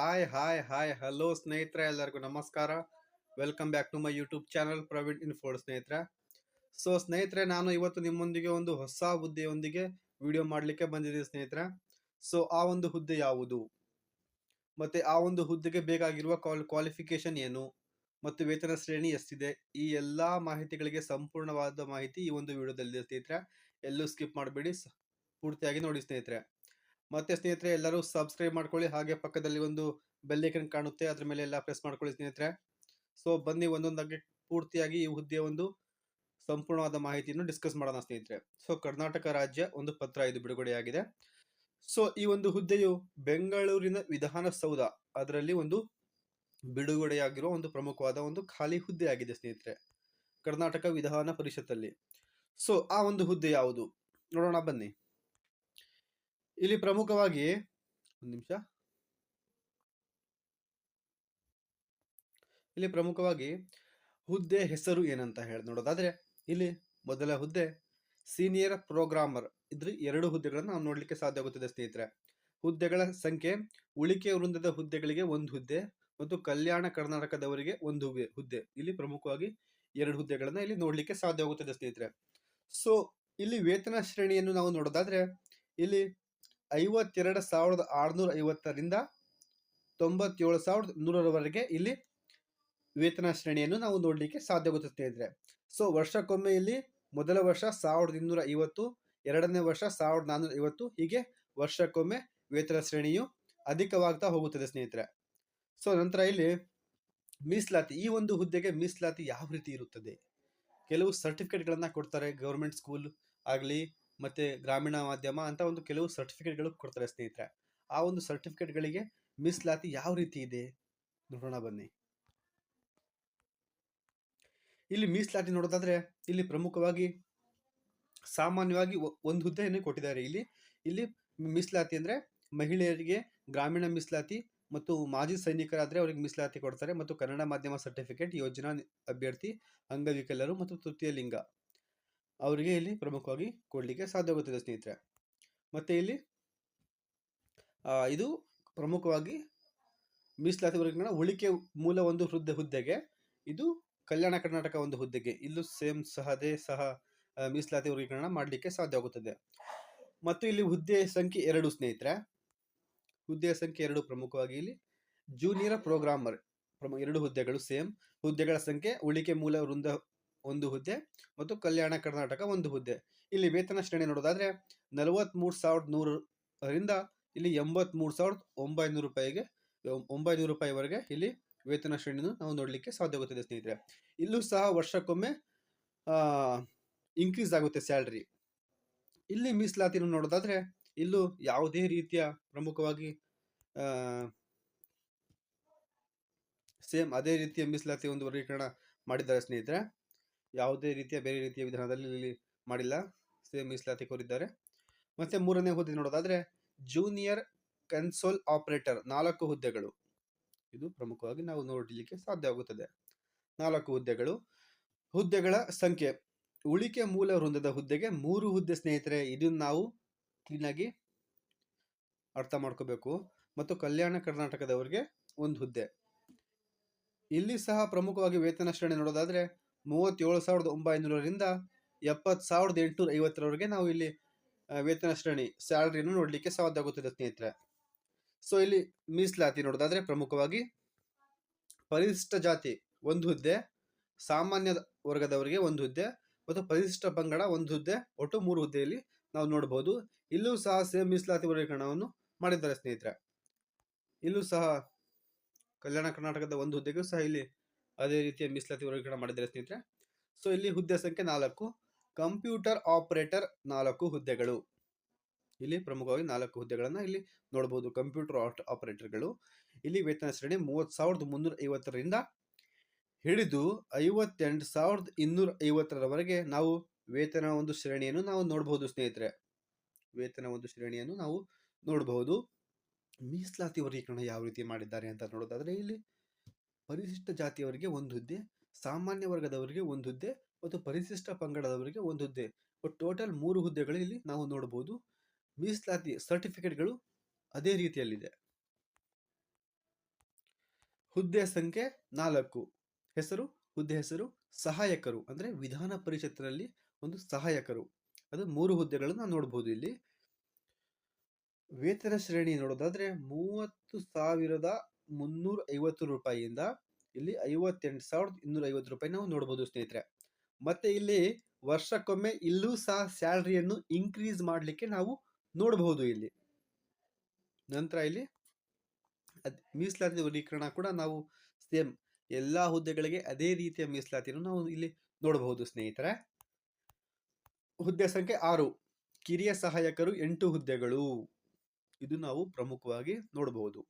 Hi hi hi hello ಸ್ನೇಹಿತರೆ, ಎಲ್ಲರಿಗೂ ನಮಸ್ಕಾರ. Welcome back to my YouTube channel Praveen four ಸ್ನೇಹಿತರೆ. ಸೊ ಸ್ನೇಹಿತರೆ, ನಾನು ಇವತ್ತು ನಿಮ್ಮೊಂದಿಗೆ ಒಂದು ಹೊಸ ಹುದ್ದೆಯೊಂದಿಗೆ ವಿಡಿಯೋ ಮಾಡಲಿಕ್ಕೆ ಬಂದಿದ್ದೀನಿ, ಸ್ನೇಹಿತರೆ. ಸೊ ಆ ಒಂದು ಹುದ್ದೆ ಯಾವುದು? ಮತ್ತೆ ಆ ಒಂದು ಹುದ್ದೆಗೆ ಬೇಕಾಗಿರುವ ಕ್ವಾಲ್ ಕ್ವಾಲಿಫಿಕೇಶನ್ ಏನು? ಮತ್ತು ವೇತನ ಶ್ರೇಣಿ ಎಷ್ಟಿದೆ? ಈ ಎಲ್ಲ ಮಾಹಿತಿಗಳಿಗೆ ಸಂಪೂರ್ಣವಾದ ಮಾಹಿತಿ ಈ ಒಂದು ವಿಡಿಯೋದಲ್ಲಿದೆ ಸ್ನೇಹಿತರೆ. ಎಲ್ಲೂ ಸ್ಕಿಪ್ ಮಾಡಬೇಡಿ. ಪೂರ್ತಿಯಾಗಿ ನೋಡಿ, ಸ್ನೇಹಿತರೆ. ಮತ್ತೆ ಸ್ನೇಹಿತರೆ, ಎಲ್ಲರೂ ಸಬ್ಸ್ಕ್ರೈಬ್ ಮಾಡ್ಕೊಳ್ಳಿ. ಹಾಗೆ ಪಕ್ಕದಲ್ಲಿ ಒಂದು ಬೆಲ್ಲೈಕನ್ ಕಾಣುತ್ತೆ. ಅದ್ರ ಮೇಲೆ ಎಲ್ಲ ಪ್ರೆಸ್ ಮಾಡ್ಕೊಳ್ಳಿ ಸ್ನೇಹಿತರೆ. ಸೊ ಬನ್ನಿ ಒಂದೊಂದಾಗಿ ಪೂರ್ತಿಯಾಗಿ ಈ ಹುದ್ದೆಯ ಒಂದು ಸಂಪೂರ್ಣವಾದ ಮಾಹಿತಿಯನ್ನು ಡಿಸ್ಕಸ್ ಮಾಡೋಣ ಸ್ನೇಹಿತರೆ. ಸೊ ಕರ್ನಾಟಕ ರಾಜ್ಯ ಒಂದು ಪತ್ರ ಇದು ಬಿಡುಗಡೆಯಾಗಿದೆ. ಸೊ ಈ ಒಂದು ಹುದ್ದೆಯು ಬೆಂಗಳೂರಿನ ವಿಧಾನಸೌಧ ಅದರಲ್ಲಿ ಒಂದು ಬಿಡುಗಡೆಯಾಗಿರುವ ಒಂದು ಪ್ರಮುಖವಾದ ಒಂದು ಖಾಲಿ ಹುದ್ದೆ ಆಗಿದೆ ಸ್ನೇಹಿತರೆ. ಕರ್ನಾಟಕ ವಿಧಾನ ಪರಿಷತ್ತಲ್ಲಿ. ಸೊ ಆ ಒಂದು ಹುದ್ದೆ ಯಾವುದು? ನೋಡೋಣ ಬನ್ನಿ. ಇಲ್ಲಿ ಪ್ರಮುಖವಾಗಿ ಒಂದು ನಿಮಿಷ. ಇಲ್ಲಿ ಪ್ರಮುಖವಾಗಿ ಹುದ್ದೆ ಹೆಸರು ಏನಂತ ಹೇಳಿ ನೋಡೋದಾದ್ರೆ ಇಲ್ಲಿ ಮೊದಲ ಹುದ್ದೆ ಸೀನಿಯರ್ ಪ್ರೋಗ್ರಾಮರ್. ಇದ್ರ ಎರಡು ಹುದ್ದೆಗಳನ್ನು ನಾವು ನೋಡ್ಲಿಕ್ಕೆ ಸಾಧ್ಯ ಆಗುತ್ತದೆ ಸ್ನೇಹಿತರೆ. ಹುದ್ದೆಗಳ ಸಂಖ್ಯೆ, ಉಳಿಕೆ ವೃಂದದ ಹುದ್ದೆಗಳಿಗೆ ಒಂದು ಹುದ್ದೆ ಮತ್ತು ಕಲ್ಯಾಣ ಕರ್ನಾಟಕದವರಿಗೆ ಒಂದು ಹುದ್ದೆ. ಇಲ್ಲಿ ಪ್ರಮುಖವಾಗಿ ಎರಡು ಹುದ್ದೆಗಳನ್ನ ಇಲ್ಲಿ ನೋಡ್ಲಿಕ್ಕೆ ಸಾಧ್ಯವಾಗುತ್ತದೆ ಸ್ನೇಹಿತರೆ. ಸೊ ಇಲ್ಲಿ ವೇತನ ಶ್ರೇಣಿಯನ್ನು ನಾವು ನೋಡೋದಾದ್ರೆ ಇಲ್ಲಿ ಐವತ್ತೆರಡು ಸಾವಿರದ ಆರುನೂರ ಐವತ್ತರಿಂದ ತೊಂಬತ್ತೇಳು ಸಾವಿರದ ನೂರರವರೆಗೆ ಇಲ್ಲಿ ವೇತನ ಶ್ರೇಣಿಯನ್ನು ನಾವು ನೋಡಲಿಕ್ಕೆ ಸಾಧ್ಯವಾಗುತ್ತದೆ ಸ್ನೇಹಿತರೆ ಸೊ ವರ್ಷಕ್ಕೊಮ್ಮೆ ಇಲ್ಲಿ ಮೊದಲ ವರ್ಷ ಸಾವಿರದ ಇನ್ನೂರ ಐವತ್ತು ಎರಡನೇ ವರ್ಷ ಸಾವಿರದ ನಾನ್ನೂರ ಐವತ್ತು ಹೀಗೆ ವರ್ಷಕ್ಕೊಮ್ಮೆ ವೇತನ ಶ್ರೇಣಿಯು ಅಧಿಕವಾಗ್ತಾ ಹೋಗುತ್ತದೆ ಸ್ನೇಹಿತರೆ. ಸೊ ನಂತರ ಇಲ್ಲಿ ಮೀಸಲಾತಿ, ಈ ಒಂದು ಹುದ್ದೆಗೆ ಮೀಸಲಾತಿ ಯಾವ ರೀತಿ ಇರುತ್ತದೆ? ಕೆಲವು ಸರ್ಟಿಫಿಕೇಟ್ಗಳನ್ನು ಕೊಡ್ತಾರೆ ಗೌರ್ಮೆಂಟ್ ಸ್ಕೂಲ್ ಆಗಲಿ ಮತ್ತೆ ಗ್ರಾಮೀಣ ಮಾಧ್ಯಮ ಅಂತ ಒಂದು ಕೆಲವು ಸರ್ಟಿಫಿಕೇಟ್ಗಳು ಕೊಡ್ತಾರೆ ಸ್ನೇಹಿತರೆ. ಆ ಒಂದು ಸರ್ಟಿಫಿಕೇಟ್ಗಳಿಗೆ ಮೀಸಲಾತಿ ಯಾವ ರೀತಿ ಇದೆ? ನೋಡೋಣ ಬನ್ನಿ. ಇಲ್ಲಿ ಮೀಸಲಾತಿ ನೋಡೋದಾದ್ರೆ ಇಲ್ಲಿ ಪ್ರಮುಖವಾಗಿ ಸಾಮಾನ್ಯವಾಗಿ ಒಂದು ಹುದ್ದೆಯನ್ನು ಕೊಟ್ಟಿದ್ದಾರೆ. ಇಲ್ಲಿ ಇಲ್ಲಿ ಮೀಸಲಾತಿ ಅಂದ್ರೆ ಮಹಿಳೆಯರಿಗೆ ಗ್ರಾಮೀಣ ಮೀಸಲಾತಿ ಮತ್ತು ಮಾಜಿ ಸೈನಿಕರಾದ್ರೆ ಅವರಿಗೆ ಮೀಸಲಾತಿ ಕೊಡ್ತಾರೆ. ಮತ್ತು ಕನ್ನಡ ಮಾಧ್ಯಮ ಸರ್ಟಿಫಿಕೇಟ್ ಯೋಜನಾ ಅಭ್ಯರ್ಥಿ ಅಂಗವಿಕಲರು ಮತ್ತು ತೃತೀಯ ಲಿಂಗ. ಅವರಿಗೆ ಇಲ್ಲಿ ಪ್ರಮುಖವಾಗಿ ಕೊಡಲಿಕ್ಕೆ ಸಾಧ್ಯವಾಗುತ್ತದೆ ಸ್ನೇಹಿತರೆ. ಮತ್ತೆ ಇಲ್ಲಿ ಇದು ಪ್ರಮುಖವಾಗಿ ಮೀಸಲಾತಿ ವರ್ಗಗಳ ಉಳಿಕೆ ಮೂಲ ಒಂದು ಹುದ್ದೆ, ಹುದ್ದೆಗೆ, ಇದು ಕಲ್ಯಾಣ ಕರ್ನಾಟಕ ಒಂದು ಹುದ್ದೆಗೆ, ಇಲ್ಲೂ ಸೇಮ್ ಸಹ, ಅದೇ ಸಹ ಮೀಸಲಾತಿ ವರ್ಗೀಕರಣ ಮಾಡಲಿಕ್ಕೆ ಸಾಧ್ಯವಾಗುತ್ತದೆ ಮತ್ತು ಇಲ್ಲಿ ಹುದ್ದೆ ಸಂಖ್ಯೆ ಎರಡು ಸ್ನೇಹಿತರೆ. ಹುದ್ದೆಯ ಸಂಖ್ಯೆ ಎರಡು ಪ್ರಮುಖವಾಗಿ ಇಲ್ಲಿ ಜೂನಿಯರ್ ಪ್ರೋಗ್ರಾಮರ್ ಎರಡು ಹುದ್ದೆಗಳು ಸೇಮ್. ಹುದ್ದೆಗಳ ಸಂಖ್ಯೆ ಉಳಿಕೆ ಮೂಲ ವೃಂದ ಒಂದು ಹುದ್ದೆ ಮತ್ತು ಕಲ್ಯಾಣ ಕರ್ನಾಟಕ ಒಂದು ಹುದ್ದೆ. ಇಲ್ಲಿ ವೇತನ ಶ್ರೇಣಿ ನೋಡೋದಾದ್ರೆ ನಲವತ್ಮೂರು ಸಾವಿರದ ನೂರರಿಂದ ಇಲ್ಲಿ ಎಂಬತ್ಮೂರು ಸಾವಿರದ ಒಂಬೈನೂರು ರೂಪಾಯಿಗೆ ಒಂಬೈನೂರು ರೂಪಾಯಿವರೆಗೆ ಇಲ್ಲಿ ವೇತನ ಶ್ರೇಣಿಯನ್ನು ನಾವು ನೋಡಲಿಕ್ಕೆ ಸಾಧ್ಯವಾಗುತ್ತದೆ ಸ್ನೇಹಿತರೆ. ಇಲ್ಲೂ ಸಹ ವರ್ಷಕ್ಕೊಮ್ಮೆ ಇನ್ಕ್ರೀಸ್ ಆಗುತ್ತೆ ಸ್ಯಾಲ್ರಿ ಇಲ್ಲಿ ಮೀಸಲಾತಿಯನ್ನು ನೋಡೋದಾದ್ರೆ ಇಲ್ಲೂ ಯಾವುದೇ ರೀತಿಯ ಪ್ರಮುಖವಾಗಿ ಸೇಮ್ ಅದೇ ರೀತಿಯ ಮೀಸಲಾತಿ ಒಂದು ವರ್ಗೀಕರಣ ಮಾಡಿದ್ದಾರೆ ಸ್ನೇಹಿತರೆ. ಯಾವುದೇ ರೀತಿಯ ಬೇರೆ ರೀತಿಯ ವಿಧಾನದಲ್ಲಿ ಇಲ್ಲಿ ಮಾಡಿಲ್ಲ. ಸೇಮ್ ಮೀಸಲಾತಿ ಕೋರಿದ್ದಾರೆ. ಮತ್ತೆ ಮೂರನೇ ಹುದ್ದೆ ನೋಡೋದಾದ್ರೆ ಜೂನಿಯರ್ ಕನ್ಸೋಲ್ ಆಪರೇಟರ್ ನಾಲ್ಕು ಹುದ್ದೆಗಳು. ಇದು ಪ್ರಮುಖವಾಗಿ ನಾವು ನೋಡಲಿಕ್ಕೆ ಸಾಧ್ಯ ಆಗುತ್ತದೆ. ನಾಲ್ಕು ಹುದ್ದೆಗಳು. ಹುದ್ದೆಗಳ ಸಂಖ್ಯೆ. ಉಳಿಕೆ ಮೂಲ ವೃಂದದ ಹುದ್ದೆಗೆ ಮೂರು ಹುದ್ದೆ ಸ್ನೇಹಿತರೆ, ಇದನ್ನು ನಾವು ಕ್ಲೀನಾಗಿ ಅರ್ಥ ಮಾಡ್ಕೋಬೇಕು. ಮತ್ತು ಕಲ್ಯಾಣ ಕರ್ನಾಟಕದವರಿಗೆ ಒಂದು ಹುದ್ದೆ. ಇಲ್ಲಿ ಸಹ ಪ್ರಮುಖವಾಗಿ ವೇತನ ಶ್ರೇಣಿ ನೋಡೋದಾದ್ರೆ ಮೂವತ್ತೇಳು ಸಾವಿರದ ಒಂಬೈನೂರರಿಂದ ಎಪ್ಪತ್ತು ಸಾವಿರದ ಎಂಟುನೂರ ಐವತ್ತರವರೆಗೆ ನಾವು ಇಲ್ಲಿ ವೇತನ ಶ್ರೇಣಿ ಸ್ಯಾಲ್ರಿಯನ್ನು ನೋಡಲಿಕ್ಕೆ ಸಾಧ್ಯ ಆಗುತ್ತದೆ ಸ್ನೇಹಿತರೆ. ಸೊ ಇಲ್ಲಿ ಮೀಸಲಾತಿ ನೋಡೋದಾದರೆ ಪ್ರಮುಖವಾಗಿ ಪರಿಶಿಷ್ಟ ಜಾತಿ ಒಂದು ಹುದ್ದೆ, ಸಾಮಾನ್ಯ ವರ್ಗದವರಿಗೆ ಒಂದು ಹುದ್ದೆ ಮತ್ತು ಪರಿಶಿಷ್ಟ ಪಂಗಡ ಒಂದು ಹುದ್ದೆ, ಒಟ್ಟು ಮೂರು ಹುದ್ದೆಯಲ್ಲಿ ನಾವು ನೋಡಬಹುದು. ಇಲ್ಲೂ ಸಹ ಸೇಮ್ ಮೀಸಲಾತಿ ವರ್ಗೀಕರಣವನ್ನು ಮಾಡಿದ್ದಾರೆ ಸ್ನೇಹಿತರೆ. ಇಲ್ಲೂ ಸಹ ಕಲ್ಯಾಣ ಕರ್ನಾಟಕದ ಒಂದು ಹುದ್ದೆಗೂ ಸಹ ಇಲ್ಲಿ ಅದೇ ರೀತಿಯ ಮೀಸಲಾತಿ ವರ್ಗೀಕರಣ ಮಾಡಿದ್ದಾರೆ ಸ್ನೇಹಿತರೆ. ಸೊ ಇಲ್ಲಿ ಹುದ್ದೆ ಸಂಖ್ಯೆ ನಾಲ್ಕು, ಕಂಪ್ಯೂಟರ್ ಆಪರೇಟರ್ ನಾಲ್ಕು ಹುದ್ದೆಗಳು. ಇಲ್ಲಿ ಪ್ರಮುಖವಾಗಿ ನಾಲ್ಕು ಹುದ್ದೆಗಳನ್ನು ಇಲ್ಲಿ ನೋಡಬಹುದು ಕಂಪ್ಯೂಟರ್ ಆಪರೇಟರ್ಗಳು. ಇಲ್ಲಿ ವೇತನ ಶ್ರೇಣಿ ಮೂವತ್ತು ಸಾವಿರದ ಮುನ್ನೂರ ಐವತ್ತರಿಂದ ಹಿಡಿದು ಐವತ್ತೆಂಟು ಸಾವಿರದ ಇನ್ನೂರ ಐವತ್ತರವರೆಗೆ ನಾವು ವೇತನ ಒಂದು ಶ್ರೇಣಿಯನ್ನು ನಾವು ನೋಡಬಹುದು ಸ್ನೇಹಿತರೆ. ವೇತನ ಒಂದು ಶ್ರೇಣಿಯನ್ನು ನಾವು ನೋಡಬಹುದು ಮೀಸಲಾತಿ ವರ್ಗೀಕರಣ ಯಾವ ರೀತಿ ಮಾಡಿದ್ದಾರೆ ಅಂತ ನೋಡೋದಾದ್ರೆ ಇಲ್ಲಿ ಪರಿಶಿಷ್ಟ ಜಾತಿಯವರಿಗೆ ಒಂದು ಹುದ್ದೆ, ಸಾಮಾನ್ಯ ವರ್ಗದವರಿಗೆ ಒಂದು ಹುದ್ದೆ ಮತ್ತು ಪರಿಶಿಷ್ಟ ಪಂಗಡದವರಿಗೆ ಒಂದು ಹುದ್ದೆ. ಟೋಟಲ್ ಮೂರು ಹುದ್ದೆಗಳು ಇಲ್ಲಿ ನಾವು ನೋಡಬಹುದು ಮೀಸಲಾತಿ ಸರ್ಟಿಫಿಕೇಟ್ಗಳು ಅದೇ ರೀತಿಯಲ್ಲಿದೆ. ಹುದ್ದೆ ಸಂಖ್ಯೆ ನಾಲ್ಕು. ಹೆಸರು, ಹುದ್ದೆ ಹೆಸರು, ಸಹಾಯಕರು ಅಂದ್ರೆ ವಿಧಾನ ಪರಿಷತ್ತಿನಲ್ಲಿ ಒಂದು ಸಹಾಯಕರು. ಅದು ಮೂರು ಹುದ್ದೆಗಳನ್ನು ನೋಡಬಹುದು ಇಲ್ಲಿ. ವೇತನ ಶ್ರೇಣಿ ನೋಡೋದಾದ್ರೆ ಮೂವತ್ತು ಸಾವಿರದ ಮುನ್ನೂರ ಐವತ್ತು ರೂಪಾಯಿಯಿಂದ ಇಲ್ಲಿ ಐವತ್ತೆಂಟು ಸಾವಿರದ ಇನ್ನೂರ ಐವತ್ತು ರೂಪಾಯಿ ನಾವು ನೋಡ್ಬೋದು ಸ್ನೇಹಿತರೆ. ಮತ್ತೆ ಇಲ್ಲಿ ವರ್ಷಕ್ಕೊಮ್ಮೆ ಇಲ್ಲೂ ಸಹ ಸ್ಯಾಲ್ರಿಯನ್ನು ಇನ್ಕ್ರೀಸ್ ಮಾಡಲಿಕ್ಕೆ ನಾವು ನೋಡಬಹುದು ಇಲ್ಲಿ. ನಂತರ ಇಲ್ಲಿ ಅದು ಮೀಸಲಾತಿ ವರ್ಗೀಕರಣ ಕೂಡ ನಾವು ಸೇಮ್ ಎಲ್ಲ ಹುದ್ದೆಗಳಿಗೆ ಅದೇ ರೀತಿಯ ಮೀಸಲಾತಿಯನ್ನು ನಾವು ಇಲ್ಲಿ ನೋಡಬಹುದು ಸ್ನೇಹಿತರೆ. ಹುದ್ದೆ ಸಂಖ್ಯೆ ಆರು, ಕಿರಿಯ ಸಹಾಯಕರು ಎಂಟು ಹುದ್ದೆಗಳು. ಇದು ನಾವು ಪ್ರಮುಖವಾಗಿ ನೋಡಬಹುದು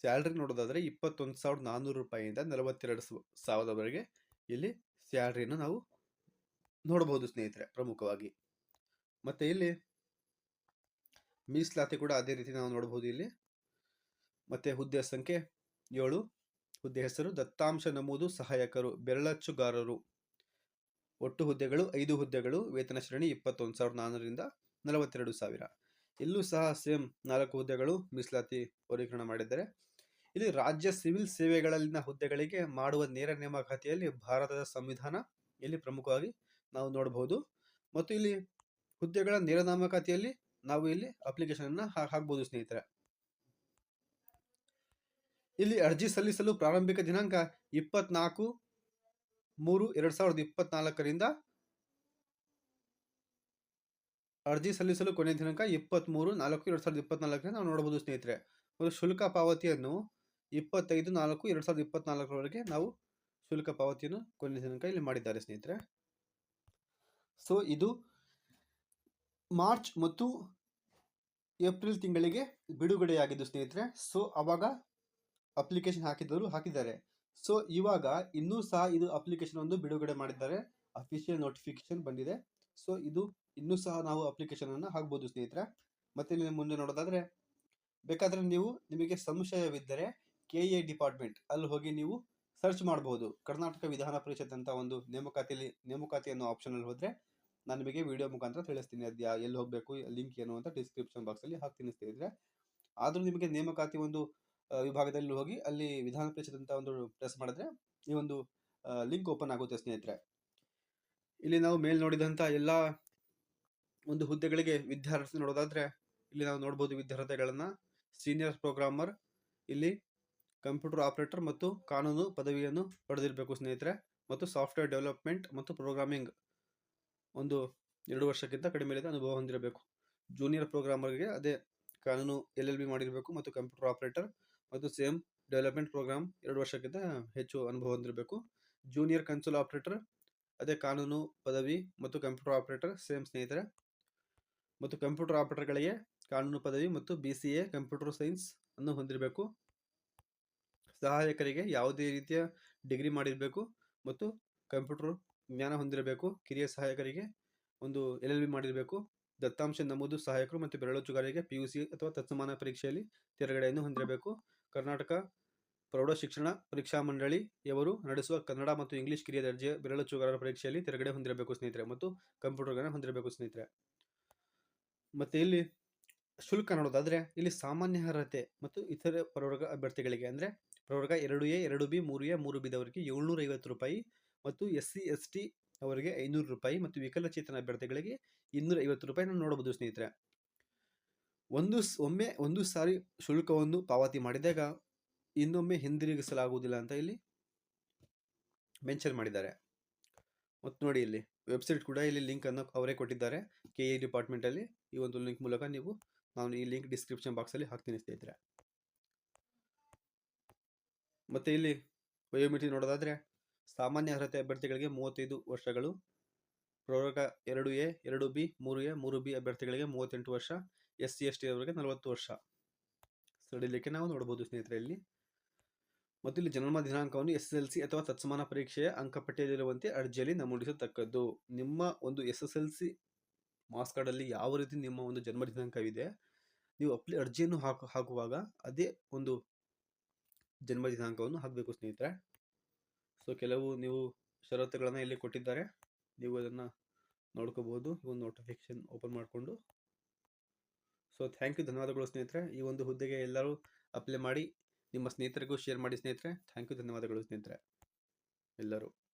ಸ್ಯಾಲ್ರಿ ನೋಡೋದಾದರೆ ಇಪ್ಪತ್ತೊಂದು ಸಾವಿರದ ನಾನ್ನೂರು ರೂಪಾಯಿಯಿಂದ ನಲವತ್ತೆರಡು ಸಾವಿರದವರೆಗೆ ಇಲ್ಲಿ ಸ್ಯಾಲ್ರಿಯನ್ನು ನಾವು ನೋಡಬಹುದು ಸ್ನೇಹಿತರೆ, ಪ್ರಮುಖವಾಗಿ. ಮತ್ತೆ ಇಲ್ಲಿ ಮೀಸಲಾತಿ ಕೂಡ ಅದೇ ರೀತಿ ನಾವು ನೋಡಬಹುದು ಇಲ್ಲಿ. ಮತ್ತೆ ಹುದ್ದೆ ಸಂಖ್ಯೆ ಏಳು. ಹುದ್ದೆ ಹೆಸರು ದತ್ತಾಂಶ ನಮೂದು, ಸಹಾಯಕರು, ಬೆರಳಚ್ಚುಗಾರರು. ಒಟ್ಟು ಹುದ್ದೆಗಳು ಐದು ಹುದ್ದೆಗಳು, ವೇತನ ಶ್ರೇಣಿ ಇಪ್ಪತ್ತೊಂದು ಸಾವಿರದ ನಾನ್ನೂರಿಂದ ನಲವತ್ತೆರಡು ಸಾವಿರ. ಇಲ್ಲೂ ಸಹ ಸೇಮ್ ನಾಲ್ಕು ಹುದ್ದೆಗಳು ಮೀಸಲಾತಿ ವರ್ಗೀಕರಣ ಮಾಡಿದ್ದಾರೆ. ಇಲ್ಲಿ ರಾಜ್ಯ ಸಿವಿಲ್ ಸೇವೆಗಳಲ್ಲಿನ ಹುದ್ದೆಗಳಿಗೆ ಮಾಡುವ ನೇರ ನೇಮಕಾತಿಯಲ್ಲಿ ಭಾರತದ ಸಂವಿಧಾನ ಇಲ್ಲಿ ಪ್ರಮುಖವಾಗಿ ನಾವು ನೋಡಬಹುದು. ಮತ್ತು ಇಲ್ಲಿ ಹುದ್ದೆಗಳ ನೇರ ನೇಮಕಾತಿಯಲ್ಲಿ ನಾವು ಇಲ್ಲಿ ಅಪ್ಲಿಕೇಶನ್ ಹಾಕಬಹುದು ಸ್ನೇಹಿತರೆ. ಇಲ್ಲಿ ಅರ್ಜಿ ಸಲ್ಲಿಸಲು ಪ್ರಾರಂಭಿಕ ದಿನಾಂಕ ಇಪ್ಪತ್ನಾಲ್ಕು ಮೂರು ಎರಡ್ ಸಾವಿರದ ಇಪ್ಪತ್ನಾಲ್ಕರಿಂದ ಅರ್ಜಿ ಸಲ್ಲಿಸಲು ಕೊನೆಯ ದಿನಾಂಕ ಇಪ್ಪತ್ತ್ಮೂರು ನಾಲ್ಕು, ಎರಡು ಸಾವಿರದ ಇಪ್ಪತ್ನಾಲ್ಕರಿಂದ ನಾವು ನೋಡಬಹುದು ಸ್ನೇಹಿತರೆ. ಒಂದು ಶುಲ್ಕ ಪಾವತಿಯನ್ನು ಇಪ್ಪತ್ತೈದು, ನಾಲ್ಕು, ಎರಡು ಸಾವಿರದ ಇಪ್ಪತ್ನಾಲ್ಕರವರೆಗೆ ನಾವು ಶುಲ್ಕ ಪಾವತಿಯನ್ನು ಕೊನೆಯ ದಿನಾಂಕ ಇಲ್ಲಿ ಮಾಡಿದ್ದಾರೆ ಸ್ನೇಹಿತರೆ. ಸೊ ಇದು ಮಾರ್ಚ್ ಮತ್ತು ಏಪ್ರಿಲ್ ತಿಂಗಳಿಗೆ ಬಿಡುಗಡೆಯಾಗಿದ್ದು ಸ್ನೇಹಿತರೆ. ಸೊ ಅವಾಗ ಅಪ್ಲಿಕೇಶನ್ ಹಾಕಿದವರು ಹಾಕಿದ್ದಾರೆ. ಸೊ ಇವಾಗ ಇನ್ನೂ ಸಹ ಇದು ಅಪ್ಲಿಕೇಶನ್ ಒಂದು ಬಿಡುಗಡೆ ಮಾಡಿದ್ದಾರೆ. ಅಫಿಷಿಯಲ್ ನೋಟಿಫಿಕೇಶನ್ ಬಂದಿದೆ. ಸೊ ಇದು ಇನ್ನೂ ಸಹ ನಾವು ಅಪ್ಲಿಕೇಶನ್ ಅನ್ನು ಹಾಕ್ಬೋದು, ಸ್ನೇಹಿತರೆ. ಮತ್ತೆ ನೀವು ಮುಂದೆ ನೋಡೋದಾದ್ರೆ, ಬೇಕಾದ್ರೆ ನೀವು ನಿಮಗೆ ಸಂಶಯವಿದ್ದರೆ ಕೆ ಎ ಡಿಪಾರ್ಟ್ಮೆಂಟ್ ಅಲ್ಲಿ ಹೋಗಿ ನೀವು ಸರ್ಚ್ ಮಾಡಬಹುದು ಕರ್ನಾಟಕ ವಿಧಾನ ಪರಿಷತ್ ಅಂತ ಒಂದು ನೇಮಕಾತಿಯಲ್ಲಿ ನೇಮಕಾತಿ ಅನ್ನೋ ಆಪ್ಷನ್ ಅಲ್ಲಿ ಹೋದ್ರೆ ನಾನು ನಿಮಗೆ ವಿಡಿಯೋ ಮುಖಾಂತರ ತಿಳಿಸ್ತೀನಿ. ಅದು ಎಲ್ಲಿ ಹೋಗಬೇಕು ಲಿಂಕ್ ಏನು ಅಂತ ಡಿಸ್ಕ್ರಿಪ್ಷನ್ ಬಾಕ್ಸ್ ಅಲ್ಲಿ ಹಾಕ್ತೀನಿ, ಸ್ನೇಹಿತರೆ. ಆದ್ರೂ ನಿಮಗೆ ನೇಮಕಾತಿ ಒಂದು ವಿಭಾಗದಲ್ಲಿ ಹೋಗಿ ಅಲ್ಲಿ ವಿಧಾನ ಪರಿಷತ್ ಅಂತ ಒಂದು ಪ್ರೆಸ್ ಮಾಡಿದ್ರೆ ಈ ಒಂದು ಲಿಂಕ್ ಓಪನ್ ಆಗುತ್ತೆ, ಸ್ನೇಹಿತರೆ. ಇಲ್ಲಿ ನಾವು ಮೇಲ್ ನೋಡಿದಂತ ಎಲ್ಲ ಒಂದು ಹುದ್ದೆಗಳಿಗೆ ವಿದ್ಯಾರ್ಥಿ ನೋಡೋದಾದ್ರೆ, ಇಲ್ಲಿ ನಾವು ನೋಡಬಹುದು ವಿದ್ಯಾರ್ಥಿಗಳನ್ನ ಸೀನಿಯರ್ ಪ್ರೋಗ್ರಾಮರ್ ಇಲ್ಲಿ ಕಂಪ್ಯೂಟರ್ ಆಪರೇಟರ್ ಮತ್ತು ಕಾನೂನು ಪದವಿಯನ್ನು ಪಡೆದಿರಬೇಕು ಸ್ನೇಹಿತರೆ, ಮತ್ತು ಸಾಫ್ಟ್ವೇರ್ ಡೆವಲಪ್ಮೆಂಟ್ ಮತ್ತು ಪ್ರೋಗ್ರಾಮಿಂಗ್ ಒಂದು ಎರಡು ವರ್ಷಕ್ಕಿಂತ ಕಡಿಮೆ ಅನುಭವ ಹೊಂದಿರಬೇಕು. ಜೂನಿಯರ್ ಪ್ರೋಗ್ರಾಮರ್ಗೆ ಅದೇ ಕಾನೂನು ಎಲ್ ಎಲ್ ಬಿ ಮಾಡಿರಬೇಕು ಮತ್ತು ಕಂಪ್ಯೂಟರ್ ಆಪರೇಟರ್ ಮತ್ತು ಸೇಮ್ ಡೆವಲಪ್ಮೆಂಟ್ ಪ್ರೋಗ್ರಾಮ್ ಎರಡು ವರ್ಷಕ್ಕಿಂತ ಹೆಚ್ಚು ಅನುಭವ ಹೊಂದಿರಬೇಕು. ಜೂನಿಯರ್ ಕನ್ಸೋಲ್ ಆಪರೇಟರ್ ಅದೇ ಕಾನೂನು ಪದವಿ ಮತ್ತು ಕಂಪ್ಯೂಟರ್ ಆಪರೇಟರ್ ಸೇಮ್ ಸ್ನೇಹಿತರೆ. ಮತ್ತು ಕಂಪ್ಯೂಟರ್ ಆಪರೇಟರ್ಗಳಿಗೆ ಕಾನೂನು ಪದವಿ ಮತ್ತು B C A computer science ಅನ್ನು ಹೊಂದಿರಬೇಕು. ಸಹಾಯಕರಿಗೆ ಯಾವುದೇ ರೀತಿಯ ಡಿಗ್ರಿ ಮಾಡಿರಬೇಕು ಮತ್ತು ಕಂಪ್ಯೂಟರ್ ಜ್ಞಾನ ಹೊಂದಿರಬೇಕು. ಕಿರಿಯ ಸಹಾಯಕರಿಗೆ ಒಂದು ಎಲ್ ಎಲ್ ಬಿ ಮಾಡಿರಬೇಕು. ದತ್ತಾಂಶ ನಮೂದು ಸಹಾಯಕರು ಮತ್ತು ಬೆರಳಚ್ಚುಗಾರರಿಗೆ ಪಿ ಯು ಸಿ ಅಥವಾ ತತ್ಸಮಾನ ಪರೀಕ್ಷೆಯಲ್ಲಿ ತೆರಗಡೆಯನ್ನು ಹೊಂದಿರಬೇಕು. ಕರ್ನಾಟಕ ಪ್ರೌಢ ಶಿಕ್ಷಣ ಪರೀಕ್ಷಾ ಮಂಡಳಿಯವರು ನಡೆಸುವ ಕನ್ನಡ ಮತ್ತು ಇಂಗ್ಲಿಷ್ ಕಿರಿಯ ದರ್ಜೆಯ ಬೆರಳಚ್ಚುಗಾರರ ಪರೀಕ್ಷೆಯಲ್ಲಿ ತೆರಗಡೆ ಹೊಂದಿರಬೇಕು ಸ್ನೇಹಿತರೆ ಮತ್ತು ಕಂಪ್ಯೂಟರ್ ಜ್ಞಾನ ಹೊಂದಿರಬೇಕು ಸ್ನೇಹಿತರೆ. ಮತ್ತೆ ಇಲ್ಲಿ ಶುಲ್ಕ ನೋಡೋದಾದರೆ ಇಲ್ಲಿ ಸಾಮಾನ್ಯ ಅರ್ಹತೆ ಮತ್ತು ಇತರ ಪ್ರವರ್ಗ ಅಭ್ಯರ್ಥಿಗಳಿಗೆ ಅಂದರೆ ಪ್ರವರ್ಗ ಎರಡು ಎ, ಎರಡು ಬಿ, ಮೂರು ಎ, ಮೂರು ಬಿದವರಿಗೆ ಏಳ್ನೂರ ಐವತ್ತು ರೂಪಾಯಿ ಮತ್ತು ಎಸ್ ಸಿ, ಎಸ್ ಟಿ ಅವರಿಗೆ ಐನೂರು ರೂಪಾಯಿ ಮತ್ತು ವಿಕಲಚೇತನ ಅಭ್ಯರ್ಥಿಗಳಿಗೆ ಇನ್ನೂರ ಐವತ್ತು ರೂಪಾಯಿ ನಾವು ನೋಡಬಹುದು ಸ್ನೇಹಿತರೆ. ಒಂದು ಒಮ್ಮೆ ಒಂದು ಸಾರಿ ಶುಲ್ಕವನ್ನು ಪಾವತಿ ಮಾಡಿದಾಗ ಇನ್ನೊಮ್ಮೆ ಹಿಂದಿರುಗಿಸಲಾಗುವುದಿಲ್ಲ ಅಂತ ಇಲ್ಲಿ ಮೆನ್ಷನ್ ಮಾಡಿದ್ದಾರೆ. ಮತ್ತು ನೋಡಿ ಇಲ್ಲಿ ವೆಬ್ಸೈಟ್ ಕೂಡ ಇಲ್ಲಿ ಲಿಂಕ್ ಅನ್ನು ಅವರೇ ಕೊಟ್ಟಿದ್ದಾರೆ. ಕೆ ಎ ಡಿಪಾರ್ಟ್ಮೆಂಟಲ್ಲಿ ಈ ಒಂದು ಲಿಂಕ್ ಮೂಲಕ ನೀವು ನಾನು ಈ ಲಿಂಕ್ ಡಿಸ್ಕ್ರಿಪ್ಷನ್ ಬಾಕ್ಸಲ್ಲಿ ಹಾಕ್ತೀನಿ ಸ್ನೇಹಿತರೆ. ಮತ್ತು ಇಲ್ಲಿ ವಯೋಮಿತಿ ನೋಡೋದಾದರೆ ಸಾಮಾನ್ಯ ಅರ್ಹತೆ ಅಭ್ಯರ್ಥಿಗಳಿಗೆ ಮೂವತ್ತೈದು ವರ್ಷಗಳು ಪ್ರವರ್ಗ ಎರಡು ಎ, ಎರಡು ಬಿ, ಮೂರು ಎ, ಮೂರು ಬಿ ಅಭ್ಯರ್ಥಿಗಳಿಗೆ ಮೂವತ್ತೆಂಟು ವರ್ಷ, ಎಸ್ ಸಿ, ಎಸ್ ಟಿ ಅವರಿಗೆ ನಲವತ್ತು ವರ್ಷ. ಸಡಿಲಿಕ್ಕೆ ನಾವು ನೋಡಬಹುದು ಸ್ನೇಹಿತರೆ ಇಲ್ಲಿ. ಮತ್ತು ಇಲ್ಲಿ ಜನ್ಮ ದಿನಾಂಕವನ್ನು ಎಸ್ ಎಸ್ ಎಲ್ ಸಿ ಅಥವಾ ತತ್ಸಮಾನ ಪರೀಕ್ಷೆಯ ಅಂಕಪಟ್ಟಿಯಲ್ಲಿರುವಂತೆ ಅರ್ಜಿಯಲ್ಲಿ ನಮೂದಿಸತಕ್ಕದ್ದು. ನಿಮ್ಮ ಒಂದು S S L C marks ಕಾರ್ಡಲ್ಲಿ ಯಾವ ರೀತಿ ನಿಮ್ಮ ಒಂದು ಜನ್ಮ ದಿನಾಂಕವಿದೆ, ನೀವು ಅಪ್ಲಿ ಅರ್ಜಿಯನ್ನು ಹಾಕು, ಹಾಕುವಾಗ ಅದೇ ಒಂದು ಜನ್ಮ ದಿನಾಂಕವನ್ನು ಹಾಕಬೇಕು ಸ್ನೇಹಿತರೆ. ಸೊ, ಕೆಲವು ನೀವು ಷರತ್ತುಗಳನ್ನು ಇಲ್ಲಿ ಕೊಟ್ಟಿದ್ದಾರೆ. ನೀವು ಅದನ್ನು ನೋಡ್ಕೋಬೋದು ಈ ಒಂದು ನೋಟಿಫಿಕೇಶನ್ ಓಪನ್ ಮಾಡಿಕೊಂಡು. ಸೊ, ಥ್ಯಾಂಕ್ ಯು, ಧನ್ಯವಾದಗಳು ಸ್ನೇಹಿತರೆ. ಈ ಒಂದು ಹುದ್ದೆಗೆ ಎಲ್ಲರೂ ಅಪ್ಲೈ ಮಾಡಿ ನಿಮ್ಮ ಸ್ನೇಹಿತರಿಗೂ ಶೇರ್ ಮಾಡಿ ಸ್ನೇಹಿತರೆ. ಥ್ಯಾಂಕ್ ಯು ಧನ್ಯವಾದಗಳು ಸ್ನೇಹಿತರೆ. ಎಲ್ಲರೂ.